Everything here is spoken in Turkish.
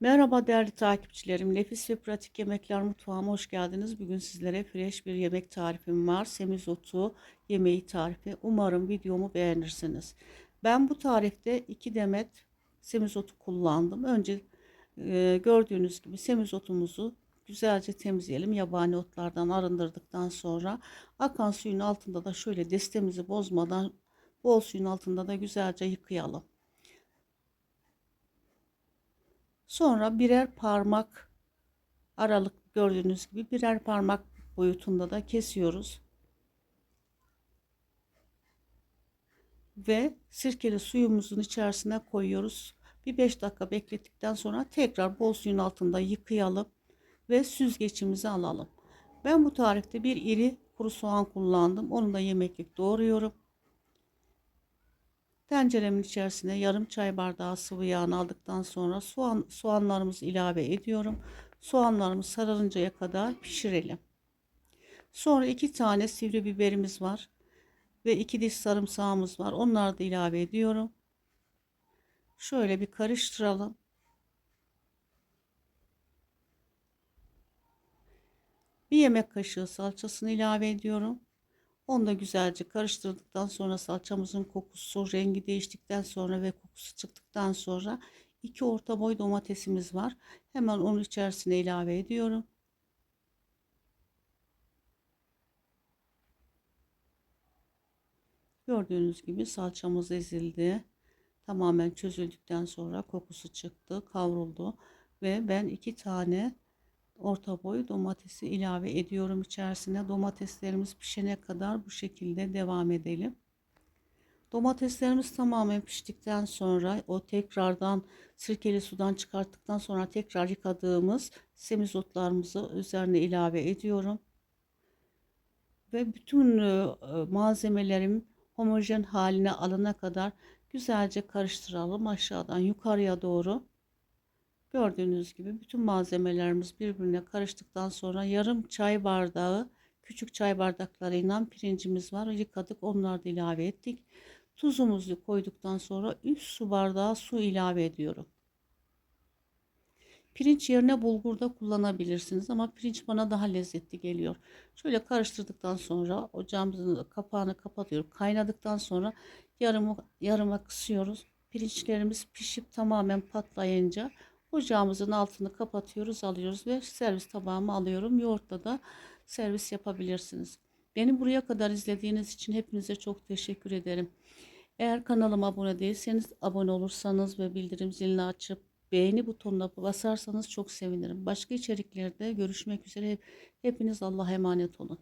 Merhaba değerli takipçilerim. Nefis ve pratik yemekler mutfağıma hoş geldiniz. Bugün sizlere fresh bir yemek tarifim var. Semizotu yemeği tarifi. Umarım videomu beğenirsiniz. Ben bu tarifte 2 demet semizotu kullandım. Önce e, gördüğünüz gibi semizotumuzu güzelce temizleyelim. Yabani otlardan arındırdıktan sonra akan suyun altında da şöyle destemizi bozmadan bol suyun altında da güzelce yıkayalım. Sonra birer parmak aralık gördüğünüz gibi birer parmak boyutunda da kesiyoruz. Ve sirkeli suyumuzun içerisine koyuyoruz. Bir 5 dakika beklettikten sonra tekrar bol suyun altında yıkayalım ve süzgeçimizi alalım. Ben bu tarifte bir iri kuru soğan kullandım. Onu da yemeklik doğruyorum. Tenceremin içerisine yarım çay bardağı sıvı yağını aldıktan sonra soğan soğanlarımızı ilave ediyorum. Soğanlarımız sararıncaya kadar pişirelim. Sonra iki tane sivri biberimiz var ve iki diş sarımsağımız var. Onları da ilave ediyorum. Şöyle bir karıştıralım. Bir yemek kaşığı salçasını ilave ediyorum. Onu da güzelce karıştırdıktan sonra salçamızın kokusu, rengi değiştikten sonra ve kokusu çıktıktan sonra iki orta boy domatesimiz var. Hemen onun içerisine ilave ediyorum. Gördüğünüz gibi salçamız ezildi. Tamamen çözüldükten sonra kokusu çıktı, kavruldu ve ben iki tane orta boy domatesi ilave ediyorum içerisine. Domateslerimiz pişene kadar bu şekilde devam edelim. Domateslerimiz tamamen piştikten sonra o tekrardan sirkeli sudan çıkarttıktan sonra tekrar yıkadığımız semizotlarımızı üzerine ilave ediyorum. Ve bütün e, malzemelerim homojen haline alana kadar güzelce karıştıralım aşağıdan yukarıya doğru. Gördüğünüz gibi bütün malzemelerimiz birbirine karıştıktan sonra yarım çay bardağı küçük çay bardaklarıyla pirincimiz var. Yıkadık onları da ilave ettik. Tuzumuzu koyduktan sonra 3 su bardağı su ilave ediyorum. Pirinç yerine bulgur da kullanabilirsiniz ama pirinç bana daha lezzetli geliyor. Şöyle karıştırdıktan sonra ocağımızın kapağını kapatıyorum. Kaynadıktan sonra yarımı, yarıma kısıyoruz. Pirinçlerimiz pişip tamamen patlayınca Ocağımızın altını kapatıyoruz, alıyoruz ve servis tabağıma alıyorum. Yoğurtla da servis yapabilirsiniz. Beni buraya kadar izlediğiniz için hepinize çok teşekkür ederim. Eğer kanalıma abone değilseniz abone olursanız ve bildirim zilini açıp beğeni butonuna basarsanız çok sevinirim. Başka içeriklerde görüşmek üzere. Hepiniz Allah'a emanet olun.